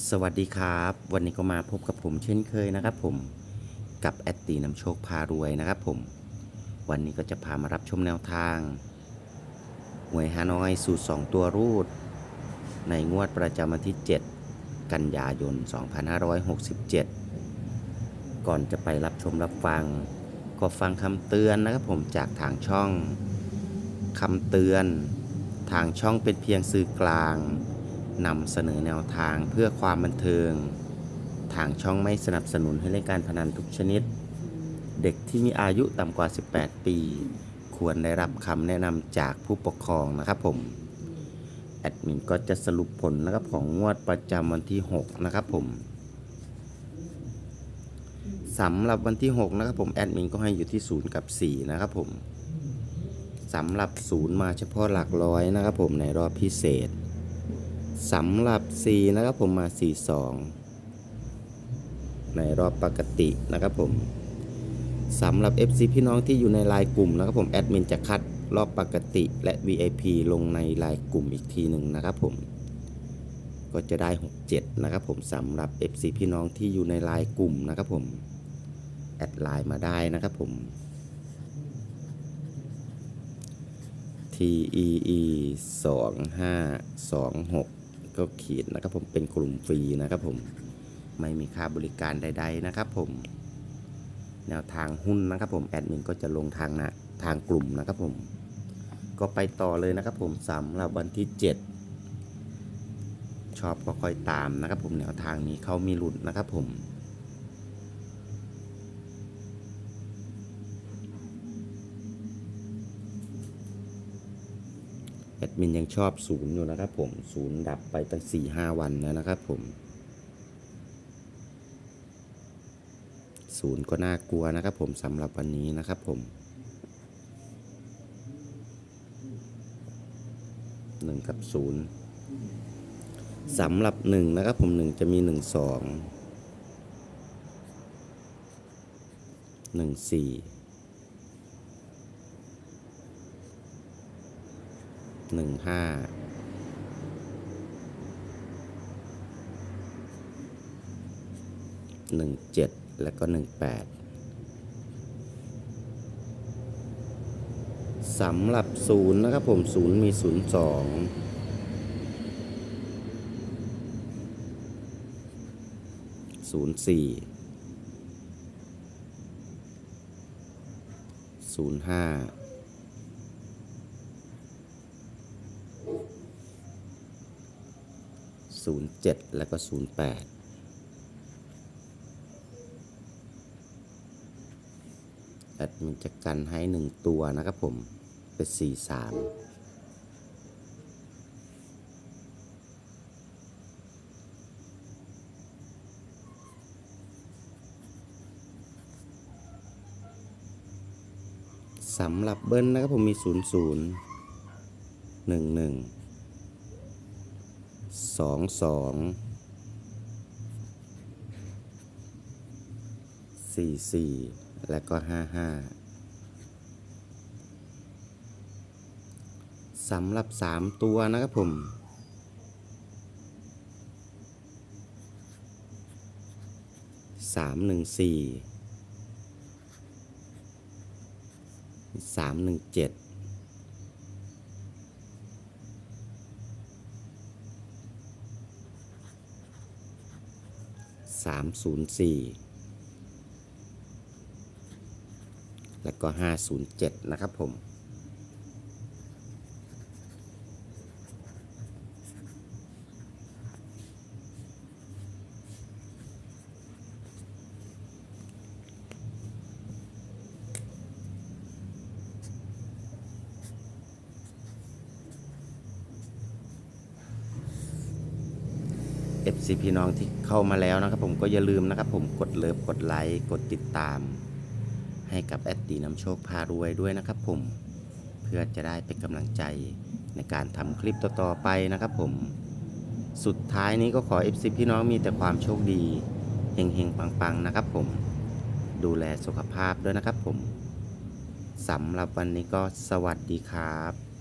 สวัสดีครับ วันนี้ก็มาพบกับผมเช่นเคยนะครับผมกับแอดตีนำโชคพารวยนะครับผม วันนี้ก็จะพามารับชมแนวทางหวยฮานอยสูตร 2 ตัวรูด ในงวดประจำวันที่ 7 กันยายน 2567 ก่อนจะไปรับชมรับฟัง ก็ฟังคำเตือนนะครับผมจากทางช่องคำเตือน ทางช่องเป็นเพียงสื่อกลาง นำเสนอแนวทางเพื่อความบันเทิง ทางช่องไม่สนับสนุนให้เล่นการพนันทุกชนิด เด็กที่มีอายุต่ำกว่า 18 ปี ควรได้รับคำแนะนำจากผู้ปกครองนะครับผม แอดมินก็จะสรุปผลนะครับของงวดประจำวันที่ 6 นะครับผมสำหรับวันที่ 6 นะครับผม แอดมินก็ให้อยู่ที่ 0 กับ 4 นะครับผมสำหรับ 0 มาเฉพาะหลักร้อยนะครับผมในรอบพิเศษ สำหรับ C นะครับผมมา 42 ในรอบปกตินะครับผมสำหรับ FC พี่น้องที่อยู่ในไลน์กลุ่มนะครับผมแอดมินจะคัดรอบปกติและ VIP ลงในไลน์กลุ่มอีกทีหนึ่งนะครับผม ก็จะได้ 67 นะครับผมสำหรับ FC พี่น้องที่อยู่ในไลน์กลุ่มนะครับผม แอดไลน์มาได้นะครับผม T E ก็ขีดนะครับผมเป็นกลุ่มฟรีนะครับผมไม่มีค่าบริการใด ๆนะครับผม แนวทางหุ้นนะครับผมแอดมินก็จะลงทางนะทางกลุ่มนะครับผม ก็ไปต่อเลยนะครับผมสำหรับวันที่ 7 ชอบก็ค่อยตามนะครับผมแนวทางนี้เขามีหลุดนะครับผม แอดมินยังชอบศูนย์อยู่นะครับผมศูนย์ดับไปตั้งสี่ห้าวันแล้วนะครับผมศูนย์ก็น่ากลัวนะครับผมสำหรับวันนี้นะครับผมหนึ่งกับศูนย์สำหรับหนึ่งนะครับผมหนึ่งจะมีหนึ่งสองหนึ่งสี่ หนึ่งห้าหนึ่งเจ็ดแล้วก็หนึ่งแปดสำหรับศูนย์นะครับผมศูนย์มีศูนย์สองศูนย์สี่ศูนย์ห้า 07 แล้วก็ 08แอดมินจะกันให้ 1 ตัวนะครับผม เป็น 43สำหรับเบิ้ลนะครับผมมี 00 11 สองสองสี่สี่และก็ห้าห้าสำหรับสามตัวนะครับผมสามหนึ่งสี่สามหนึ่งเจ็ด สามศูนย์สี่แล้วก็ห้าศูนย์เจ็ดนะครับผม FC พี่น้องที่เข้ามาแล้วนะครับ ผมก็อย่าลืมนะครับ ผมกดเลิฟกดไลค์กดติดตาม ให้กับแอดตีน้ำโชคพารวยด้วยนะครับ ผมเพื่อจะได้เป็นกำลังใจในการทำคลิปต่อๆไปนะครับ ผมสุดท้ายนี้ก็ขอ FC พี่น้องมีแต่ความโชคดีเฮงๆปังๆนะครับ ผมดูแลสุขภาพด้วยนะครับ ผมสำหรับวันนี้ก็สวัสดีครับ